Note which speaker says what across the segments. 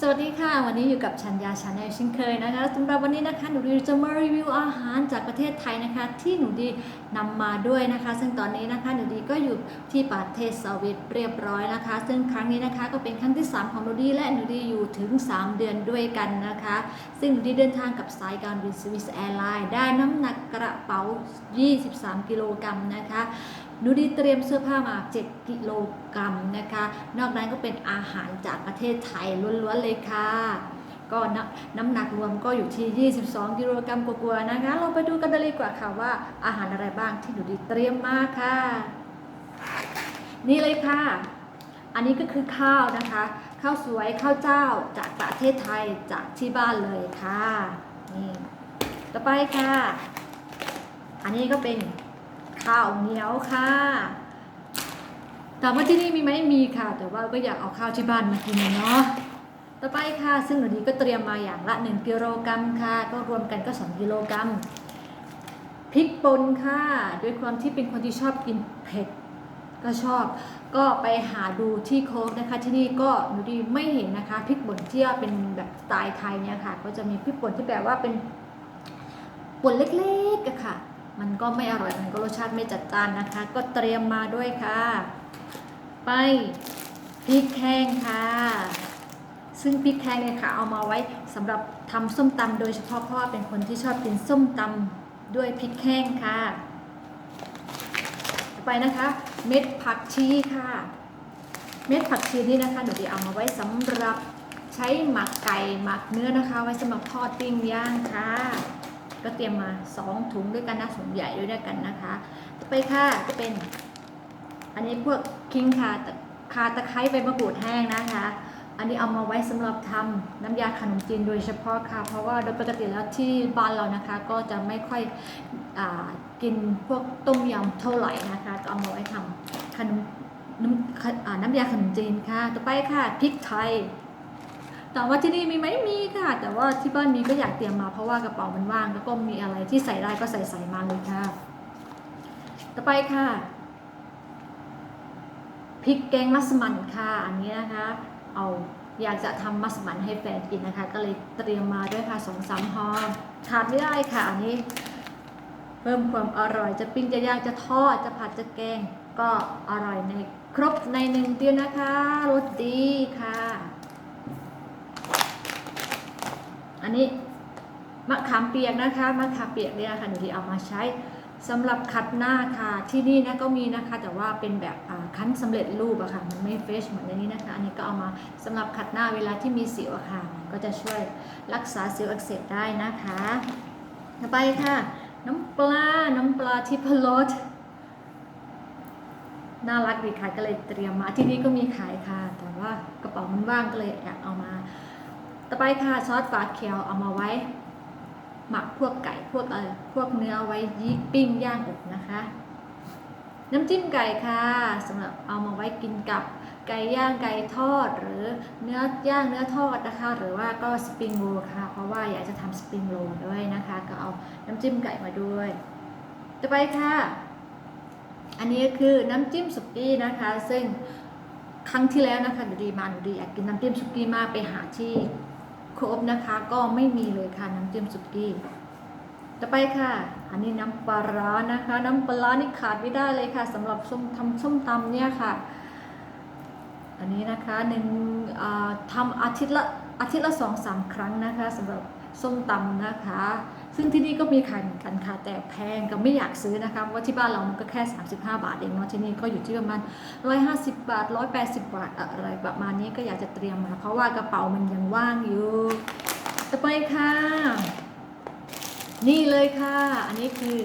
Speaker 1: สวัสดีค่ะ วันนี้อยู่กับชัญญาชาแนลเช่นเคยนะคะสำหรับวันนี้นะคะหนูดีจะมารีวิวอาหารจากประเทศไทยนะคะ ที่หนูดีนำมาด้วยนะคะ ซึ่งตอนนี้นะคะหนูดีก็อยู่ที่ประเทศสวีเดนเรียบร้อยนะคะ ซึ่งครั้งนี้นะคะก็เป็นครั้งที่ 3 ของหนูดีและหนูดีอยู่ถึง 3 เดือนด้วยกันนะคะ ซึ่งหนูดีเดินทางกับสายการบินสวิสแอร์ไลน์ได้น้ำหนักกระเป๋า 23 กิโลกรัมนะคะ นูดีเตรียมเสื้อผ้ามา 7 กิโลกรัมนะคะ นอกนั้นก็เป็นอาหารจากประเทศไทยล้วนๆเลยค่ะ ก็น้ำหนักรวมก็อยู่ที่ 22 กิโลกรัมกว่าๆนะคะ เราไปดูกันเลยดีกว่าค่ะว่าอาหารอะไรบ้างที่หนูดีเตรียมมาค่ะ นี่เลยค่ะ อันนี้ก็คือข้าวนะคะ ข้าวสวยข้าวเจ้าจากประเทศไทยจากที่บ้านเลยค่ะ นี่ ต่อไปค่ะ อันนี้ก็เป็น ข้าวเหนียวค่ะถามว่าที่นี่มีไหมมีค่ะ แต่ว่าก็อยากเอาข้าวที่บ้านมากินเนาะต่อไปค่ะ ซึ่งหนูดีก็เตรียมมาอย่างละ 1กิโลกรัมค่ะ ก็รวมกันก็ 2กิโลกรัมพริกป่นค่ะ ด้วยความที่เป็นคนที่ชอบกินเผ็ดก็ชอบก็ไปหาดูที่โค้กนะคะ ที่นี่ก็หนูดีไม่เห็นนะคะพริกป่นที่เป็นแบบสไตล์ไทยเนี่ยค่ะ ก็จะมีพริกป่นที่แบบว่าเป็นป่นเล็กๆอะค่ะ มันก็ไม่อร่อยมันก็รสชาติไม่จัดจ้านนะคะ ก็เตรียมมาด้วยค่ะ ไปพริกแห้งค่ะ ซึ่งพริกแห้งเนี่ยค่ะ เอามาไว้สำหรับทำส้มตำโดยเฉพาะเพราะว่าเป็นคนที่ชอบกินส้มตำด้วยพริกแห้งค่ะไปนะคะ เม็ดผักชีค่ะ เม็ดผักชีนี่นะคะหนูจะเอามาไว้สำหรับใช้หมักไก่หมักเนื้อนะคะ ไว้สำหรับทอดปิ้งย่างค่ะ ก็เตรียมมา 2 ถุงด้วยกันนะถุงใหญ่ด้วยกันนะคะ ต่อไปค่ะก็เป็น อันนี้พวกคิงคาตคาตะไคร้ใบมะกรูดแห้งนะคะ อันนี้เอามาไว้สำหรับทำน้ำยาขนมจีนโดยเฉพาะค่ะ เพราะว่าโดยปกติแล้วที่บ้านเรานะคะ ก็จะไม่ค่อยอกินพวกต้มยำเท่าไหร่นะคะก็เอามาไว้ทำขนมน้ำน้ำยาขนมจีนค่ะ ต่อไปค่ะพริกไทย แต่ว่าที่นี่มีไหมมีค่ะ แต่ว่าที่บ้านมีก็อยากเตรียมมาเพราะว่ากระเป๋ามันว่าง แล้วก็มีอะไรที่ใส่ได้ก็ใส่ใส่มาเลยค่ะ ต่อไปค่ะพริกแกงมัสมั่นค่ะ อันนี้นะคะ เอาอยากจะทำมัสมั่นให้แฟนกินนะคะ ก็เลยเตรียมมาด้วยค่ะสองสามห่อขาดไม่ได้ค่ะ อันนี้ เพิ่มความอร่อยจะปิ้งจะย่างจะทอดจะผัดจะแกง ก็อร่อยในครบในหนึ่งเดียวนะคะรสดีค่ะ อันนี้มะขามเปียกนะคะมะขามเปียกเนี่ยค่ะหนูที่เอามาใช้สำหรับคัดหน้าค่ะที่นี่นะก็มีนะคะ แต่ว่าเป็นแบบคั้นสำเร็จรูปอะค่ะมันไม่เฟชเหมือนในนี้นะคะ อันนี้ก็เอามาสำหรับขัดหน้าเวลาที่มีสิวอะค่ะก็จะช่วยรักษาสิวอักเสบได้นะคะต่อไปค่ะ น้ำปลา น้ำปลาทิพรสน่ารักดีค่ะก็เลยเตรียมมาที่นี่ก็มีขายค่ะ แต่ว่ากระเป๋ามันว่างก็เลยอยากเอามา ต่อไปค่ะซอสปลาเคียวเอามาไว้ หมักพวกไก่พวกเอะไรพวกเนื้อไว้ยีปิ้งย่างอบนะคะ น้ำจิ้มไก่ค่ะสำหรับเอามาไว้กินกับไก่ย่างไก่ทอด หรือเนื้อย่างเนื้อทอดนะคะ หรือว่าก็สปริงโรลค่ะ เพราะว่าอยากจะทำสปริงโรลด้วยนะคะ ก็เอาน้ำจิ้มไก่มาด้วย ต่อไปค่ะ อันนี้ก็คือน้ำจิ้มสุกี้นะคะ ซึ่งครั้งที่แล้วนะคะหนูดีมาหนูดีอยากกินน้ำจิ้มสุกี้มากไปหาที่ โคบนะคะก็ไม่มีเลยค่ะน้ำจิ้มสุกี้ ต่อไปค่ะ อันนี้น้ำปลาร้านะคะ น้ำปลานี่ขาดไม่ได้เลยค่ะสำหรับส้มทำส้มตำเนี่ยค่ะ อันนี้นะคะหนึ่งทำอาทิตย์ละอาทิตย์ละสองสามครั้งนะคะสำหรับส้มตำนะคะ ซึ่งที่นี่ก็มีขายเหมือนกันค่ะแต่แพงก็ไม่อยากซื้อนะคะว่าที่บ้านเรามันก็แค่ 35 บาทเองเนาะที่นี่ก็อยู่ที่ประมาณ 150 บาท 180 บาทอะไรประมาณนี้ก็อยากจะเตรียมมา เพราะว่ากระเป๋ามันยังว่างอยู่ต่อไปค่ะ นี่เลยค่ะ อันนี้คือ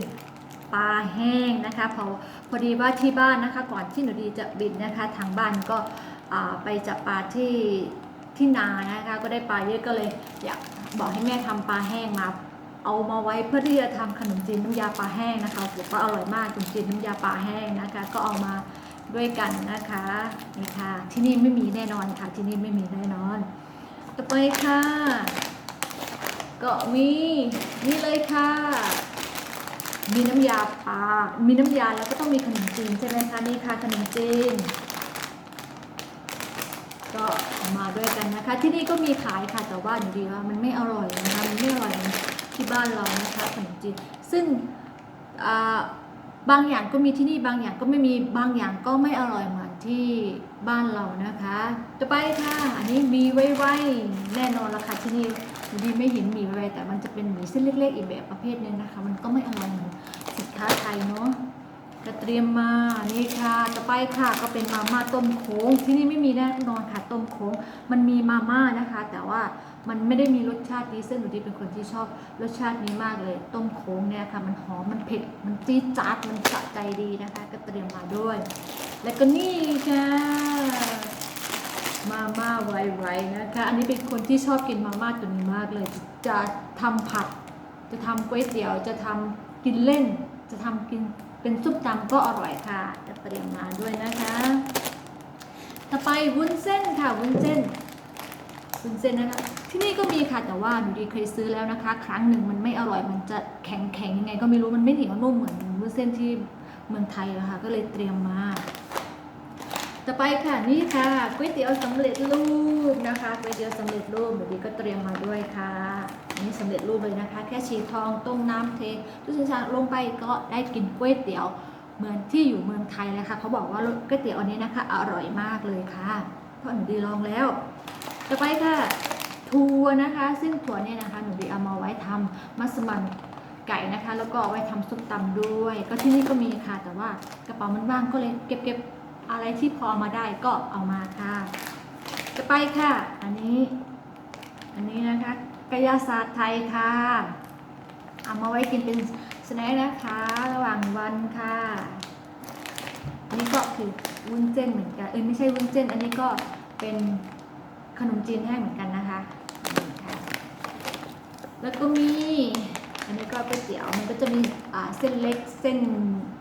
Speaker 1: ปลาแห้งนะคะพอพอดีว่าที่บ้านนะคะ ก่อนที่หนูดีจะบินนะคะทางบ้านก็ไปจับปลาที่ที่นานะคะ ก็ได้ปลาเยอะก็เลยอยากบอกให้แม่ทำปลาแห้งมา เอามาไว้เพื่อที่จะทำขนมจีนน้ำยาปลาแห้งนะคะถือว่าอร่อยมากขนมจีนน้ำยาปลาแห้งนะคะ ก็เอามาด้วยกันนะคะนี่ค่ะ ที่นี่ไม่มีแน่นอนค่ะ ที่นี่ไม่มีแน่นอน ต่อไปค่ะ ก็มีนี่เลยค่ะ มีน้ำยาปลา มีน้ำยาแล้วก็ต้องมีขนมจีนใช่ไหมคะนี่ค่ะขนมจีนก็มาด้วยกันนะคะ ที่นี่ก็มีขายค่ะแต่ว่าหนูดีว่ามันไม่อร่อยนะคะมันไม่อร่อย ที่บ้านเรานะคะขนมจีนซึ่งบางอย่างก็มีที่นี่บางอย่างก็ไม่มีบางอย่างก็ไม่อร่อยเหมือนที่บ้านเรานะคะต่อไปค่ะ อันนี้มีไว้ไว้แน่นอนละค่ะที่นี่ดีไม่เห็นหมีไว้แต่มันจะเป็นหมีเส้นเล็กๆอีกแบบประเภทหนึงนะคะ มันก็ไม่อร่อยเหมือนสินค้าไทยเนาะก็เตรียมมานี่ค่ะต่อไปค่ะก็เป็นมาม่าต้มโค้งที่นี่ไม่มีแน่นอนค่ะต้มโค้งมันมีมาม่านะคะ แต่ว่า มันไม่ได้มีรสชาตินี้ซึ่งหนูดีเป็นคนที่ชอบรสชาตินี้มากเลย ต้มโค้งเนี่ยค่ะ มันหอมมันเผ็ดมันจี๊ดจ๊าดมันสะใจดีนะคะ ก็เตรียมมาด้วย แล้วก็นี่ค่ะมาม่าไวๆนะคะ อันนี้เป็นคนที่ชอบกินมาม่าตัวนี้มากเลย จะทำผัด จะทำก๋วยเตี๋ยวจะทำกินเล่น จะทำกินเป็นซุปตำก็อร่อยค่ะจะเตรียมมาด้วยนะคะ ต่อไปวุ้นเส้นค่ะวุ้นเส้น วุ้นเส้นนะคะที่นี่ก็มีค่ะแต่ว่าหนูดีเคยซื้อแล้วนะคะ ครั้งหนึ่งมันไม่อร่อยมันจะแข็งแข็งๆยังไง ก็ไม่รู้มันไม่เหนียวนุ่มเหมือนวุ้นเส้นที่เมืองไทยนะคะก็เลยเตรียมมา ต่อไปค่ะนี่ค่ะก๋วยเตี๋ยวสำเร็จรูปนะคะก๋วยเตี๋ยวสำเร็จรูปเดี๋ยวดีก็เตรียมมาด้วยค่ะอันนี้สำเร็จรูปเลยนะคะ แค่ฉีดทองต้มน้ำเททุกสิ่งลงไปก็ได้กินก๋วยเตี๋ยวเหมือนที่อยู่เมืองไทยเลยค่ะเขาบอกว่าก๋วยเตี๋ยวอันนี้นะคะ อร่อยมากเลยค่ะเพราะหนูดีลองแล้ว ต่อไปค่ะถั่วนะคะซึ่งถั่วเนี่ยนะคะหนูดีเอามาไว้ทำมัสมั่นไก่นะคะ แล้วก็เอาไว้ทำซุปตำด้วย ก็ที่นี่ก็มีค่ะ แต่ว่ากระเป๋ามันว่างก็เลยเก็บเก็บอะไรที่พอมาได้ก็เอามาค่ะจะไปค่ะ อันนี้ อันนี้นะคะกายศาสตร์ไทยค่ะ เอามาไว้กินเป็นสแน็คนะคะ ระหว่างวันค่ะ อันนี้ก็คือวุ้นเส้นเหมือนกันเออไม่ใช่วุ้นเส้น อันนี้ก็เป็น ขนมจีนแห้งเหมือนกันนะคะ แล้วก็มี อันนี้ก็ก๋วยเตี๋ยวมันก็จะมีเส้นเล็กเส้น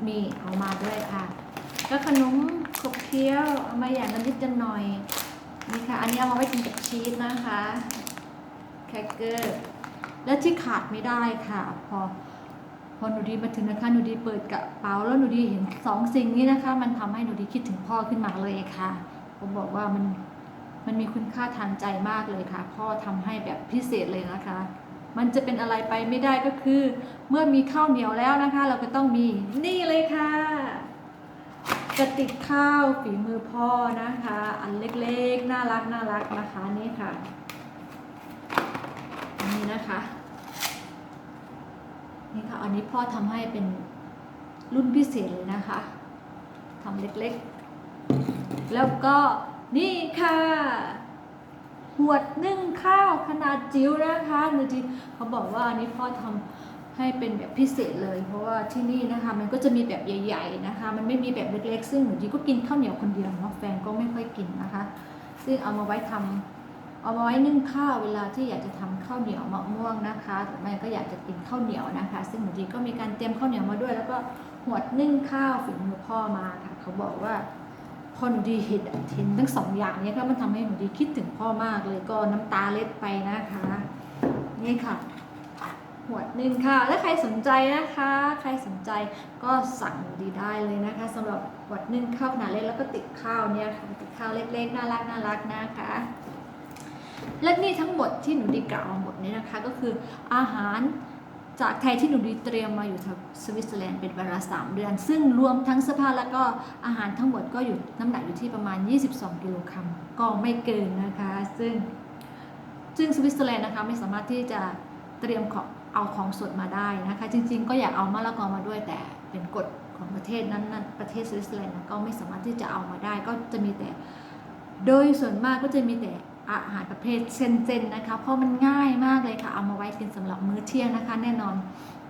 Speaker 1: มีเอามาด้วยค่ะ แล้วขนมขบเคี้ยวเอามาอย่างละนิดจะหน่อยนี่ค่ะ อันนี้เอามาไว้กินกับชีสนะคะแครกเกอร์ และที่ขาดไม่ได้ค่ะ พอพอหนูดีมาถึงนะคะหนูดีเปิดกระเป๋าแล้วหนูดีเห็นสองสิ่งนี้นะคะ มันทำให้หนูดีคิดถึงพ่อขึ้นมาเลยค่ะ ผมบอกว่ามัน มันมีคุณค่าทางใจมากเลยค่ะ พ่อทำให้แบบพิเศษเลยนะคะ มันจะเป็นอะไรไปไม่ได้ก็คือ เมื่อมีข้าวเหนียวแล้วนะคะ เราก็ต้องมีนี่เลยค่ะกระติกข้าวฝีมือพ่อนะคะ อันเล็กๆ น่ารักน่ารักนะคะนี่ค่ะนี่นะคะนี่ค่ะอันนี้พ่อทำให้เป็นรุ่นพิเศษเลยนะคะทำเล็กๆ แล้วก็ นี่ค่ะหวดนึ่งข้าวขนาดจิ๋วนะคะหนูจีเขาบอกว่าอันนี้พ่อทำให้เป็นแบบพิเศษเลย เพราะว่าที่นี่นะคะมันก็จะมีแบบใหญ่ๆนะคะ มันไม่มีแบบเล็กๆ ซึ่งหนูจีก็กินข้าวเหนียวคนเดียวเนาะแฟนก็ไม่ค่อยกินนะคะ ซึ่งเอามาไว้ทำเอามาไว้นึ่งข้าวเวลาที่อยากจะทำข้าวเหนียวมะม่วงนะคะแต่แม่ก็อยากจะกินข้าวเหนียวนะคะ ซึ่งหนูจีก็มีการเตรียมข้าวเหนียวมาด้วย แล้วก็หวดนึ่งข้าวฝีมือพ่อมาค่ะ เขาบอกว่า พอหนูดีเห็นเห็นทั้งสองอย่างนี้ก็มันทำให้หนูดีคิดถึงพ่อมากเลยก็น้ำตาเล็ดไปนะคะ นี่ค่ะหวดหนึ่งค่ะถ้าใครสนใจนะคะ ใครสนใจก็สั่งหนูดีได้เลยนะคะสำหรับหวดหนึ่งข้าวขนาดเล็กแล้วก็ติดข้าวเนี่ยค่ะติดข้าวเล็กๆน่ารักน่ารักนะคะและนี่ทั้งหมดที่หนูดีกล่าวมาหมดนี้นะคะ ก็คืออาหาร จากไทยที่หนูดีเตรียมมาอยู่สวิตเซอร์แลนด์เป็นเวลา3เดือน ซึ่งรวมทั้งเสื้อผ้าแล้วก็อาหารทั้งหมดก็อยู่น้ำหนักอยู่ที่ประมาณ 22 กิโลกรัมก็ไม่เกินนะคะ ซึ่งซึ่งสวิตเซอร์แลนด์นะคะไม่สามารถที่จะเตรียมของเอาของสดมาได้นะคะ จริงๆ ก็อยากเอามะละกอมาด้วยแต่เป็นกฎของประเทศนั้นนะประเทศสวิตเซอร์แลนด์ก็ไม่สามารถที่จะเอามาได้ ก็จะมีแต่โดยส่วนมากก็จะมีแต่ อาหารประเภทเส้นๆนนะคะ เพราะมันง่ายมากเลยค่ะ เอามาไว้กินสำหรับมื้อเที่ยงนะคะ แน่นอน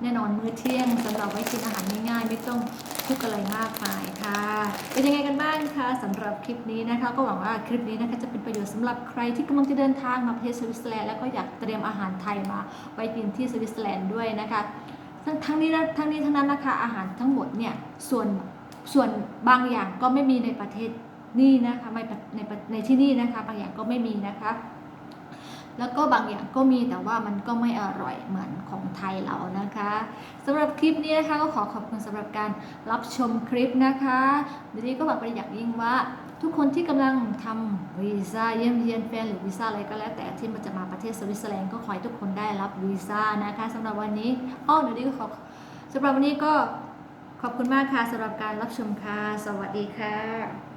Speaker 1: แน่นอนมื้อเที่ยงสำหรับไว้กินอาหารง่ายๆไม่ต้องทุกอะไรมากมายค่ะเป็นยังไงกันบ้างคะสำหรับคลิปนี้นะคะ ก็หวังว่าคลิปนี้นะคะจะเป็นประโยชน์สำหรับใครที่กำลังจะเดินทางมาประเทศสวิตเซอร์แลนด์แล้วก็อยากเตรียมอาหารไทยมาไว้กินที่สวิตเซอร์แลนด์ด้วยนะคะทั้งทั้งนี้นะทั้งนี้ทั้งนั้นนะคะอาหารทั้งหมดเนี่ยส่วนส่วนบางอย่างก็ไม่มีในประเทศ นี่นะคะในในที่นี่นะคะบางอย่างก็ไม่มีนะคะแล้วก็บางอย่างก็มีแต่ว่ามันก็ไม่อร่อยเหมือนของไทยเรานะคะสำหรับคลิปนี้นะคะก็ขอขอบคุณสำหรับการรับชมคลิปนะคะดิฉันก็หวังเป็นอย่างยิ่งว่า ทุกคนที่กำลังทำวีซ่าเยี่ยมเยียนแฟนหรือวีซ่าอะไรก็แล้วแต่ที่มันจะมาประเทศสวิตเซอร์แลนด์ก็ขอให้ทุกคนได้รับวีซ่านะคะสำหรับวันนี้อ้อหนูดีก็ขอสำหรับวันนี้ก็ขอบคุณมากค่ะสำหรับการรับชมค่ะสวัสดีค่ะ